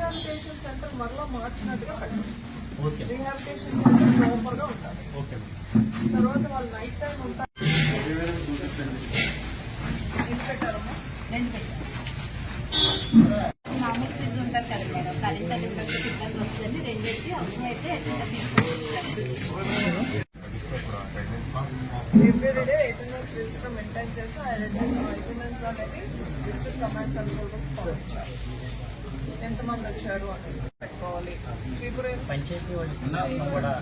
Rehabilitation centre మరలా మార్చినట్టుగా పెట్టాలి okay. Rehabilitation centre ప్రాపర్గా ఉండాలి. ఓకే. తర్వాత వాళ్ళు నైట్ టైం ఉంటారు. ఎన్ని పెట్టారమ్మా. రెండు పెట్టారు. మామూలు ఫీజు ఉంటుంది కదా మేడం. కరెంట్ అది ఇబ్బంది వస్తుంది రెండేసి అవసరమైతే ఎట్లా తీసుకుంటారు? ఎవ్రీ డే రిజిస్టర్ మెయింటైన్ చేసి అటెండెన్స్ అనేది డిస్ట్రిక్ట్ కమాండ్ కంట్రోల్ రూమ్ పంపించాలి ఎంతమంది వచ్చారు అనేది పెట్టుకోవాలి. స్వీపర్ ఏం- పంచాయతీ కూడా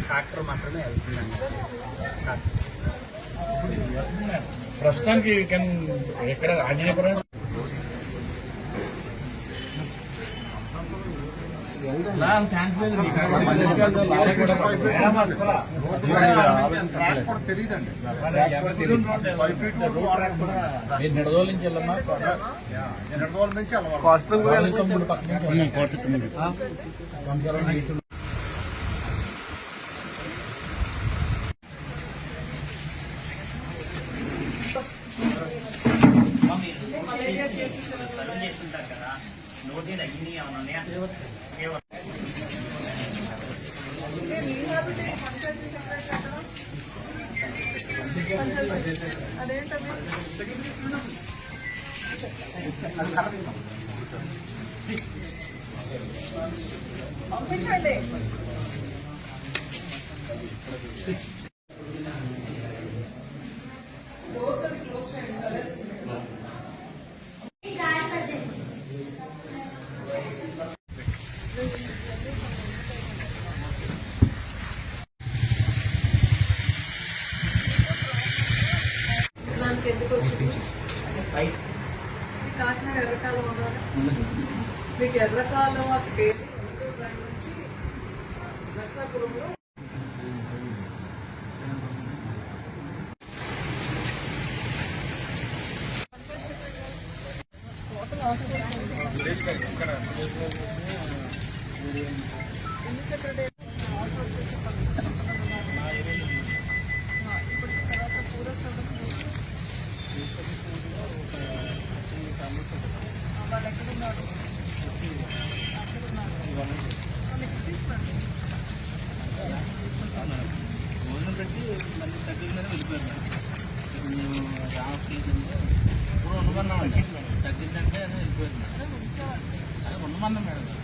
ట్రాక్టర్ మాత్రమే ట్రాక్టర్. ప్రస్తుతానికి కెన్ ఎక్కడ ఆంజనేయపురం నిడదోలు నుంచి వెళ్ళమ్మా కోసతమ్ముడు నుంచి కోసతమ్ముడు మలేరియా కేసెస్ సర్వ్ చేస్తుంటారు కదా నోటీలు అయ్యి ఏమైనా ఉన్నాయా కేవలం రీహాబిలిటేషన్ పంచాయతీ సెక్రటరీ ఎక్కడ? అదేంటది పంపించండి కాకినాడ ఎర్రకాలం ఉండాలి మీకు ఎర్రకాలం ఆ పేరు నుంచి నర్సాపురంలో టోటల్ హాస్పిటల్ సెక్రటరీ ఆర్డర్ వచ్చేసి ఇప్పుడు తర్వాత పూర వాళ్ళు ఎక్కడ వాళ్ళకి తీసుకోండి భోజనం పెట్టి మళ్ళీ తగ్గిందని వెళ్ళిపోయారు ఇప్పుడు ఉండమన్నాం అండి తగ్గిందంటే వెళ్ళిపోయింది అదే ఉంచాలి ఉండమన్నాం మేడం.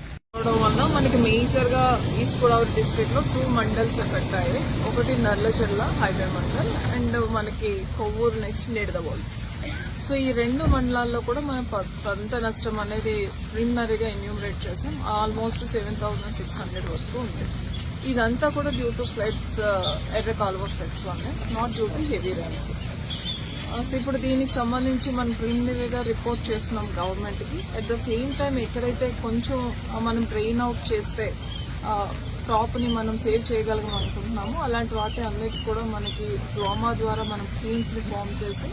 officer వల్ల మనకి మేజర్గా ఈస్ట్ గోదావరి డిస్ట్రిక్ట్లో టూ మండల్స్ ఎఫెక్ట్ అయ్యాయి. ఒకటి నర్లచెర్ల హైవే మండల్ అండ్ మనకి కొవ్వూరు నెక్స్ట్ నేడదవోల్ సో ఈ రెండు మండలాల్లో కూడా మనం పంట నష్టం అనేది ప్రిలిమినరీగా ఎన్యూమరేట్ చేసాం. Almost seven thousand six hundred వరకు ఉంది. ఇదంతా కూడా డ్యూ టు ఫ్లడ్స్ ఎర్ర కాలువ ఫ్లడ్స్ వల్ల not due to heavy rains so ఇప్పుడు దీనికి సంబంధించి మనం ప్రిలిమినరీగా రిపోర్ట్ చేస్తున్నాం గవర్నమెంట్కి అట్ ద సేమ్ టైం ఎక్కడైతే కొంచెం మనం ట్రైన్ అవుట్ చేస్తే క్రాప్ని మనం సేవ్ చేయగలం అనుకుంటున్నాము అలాంటి వాటి అన్నిటి కూడా మనకి డ్రామా ద్వారా మనం టీమ్స్ని ఫామ్ చేసి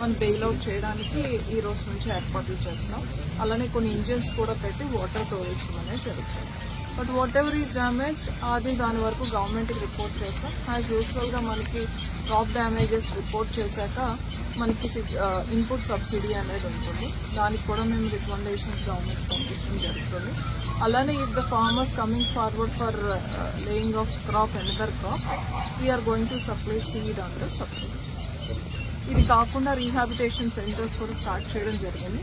మనం బెయిల్ అవుట్ చేయడానికి ఈ రోజు నుంచి ఏర్పాట్లు చేస్తున్నాం. అలానే కొన్ని ఇంజిన్స్ కూడా పెట్టి వాటర్ తోలించడం అనేది జరుగుతుంది. But whatever is damaged అది దాని వరకు గవర్నమెంట్కి రిపోర్ట్ చేస్తాం. యాజ్ యూజువల్గా మనకి క్రాప్ డ్యామేజెస్ రిపోర్ట్ చేశాక మనకి ఇన్పుట్ సబ్సిడీ అనేది ఉంటుంది. దానికి కూడా మేము రికమెండేషన్స్ గవర్నమెంట్ పంపించడం జరుగుతుంది. అలానే if the farmers coming forward for laying of crop another crop we're going to supply seed under subsidy ఇది కాకుండా రీహాబిటేషన్ సెంటర్స్ కూడా స్టార్ట్ చేయడం జరిగింది.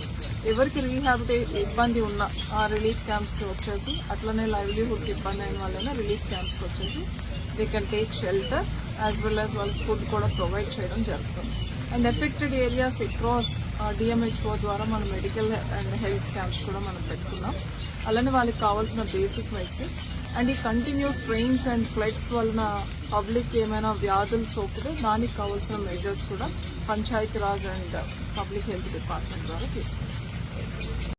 ఎవరికి రీహాబిటే ఇబ్బంది ఉన్న ఆ రిలీఫ్ క్యాంప్స్కి వచ్చేసి అట్లనే లైవ్లీహుడ్కి ఇబ్బంది అయిన వాళ్ళైనా రిలీఫ్ క్యాంప్స్కి వచ్చేసి they can take shelter as well as వాళ్ళకి ఫుడ్ కూడా ప్రొవైడ్ చేయడం జరుగుతుంది. And affected areas across DMHO ద్వారా మనం మెడికల్ అండ్ హెల్త్ క్యాంప్స్ కూడా మనం పెట్టుకున్నాం. అలానే వాళ్ళకి కావాల్సిన బేసిక్ మెడిసిన్స్ అండ్ ఈ కంటిన్యూస్ ట్రైన్స్ అండ్ ఫ్లైట్స్ వలన పబ్లిక్ ఏమైనా వ్యాధులు సోకితే దానికి కావాల్సిన మెజర్స్ కూడా Panchayati Raj and public health department ద్వారా తీసుకుంటాం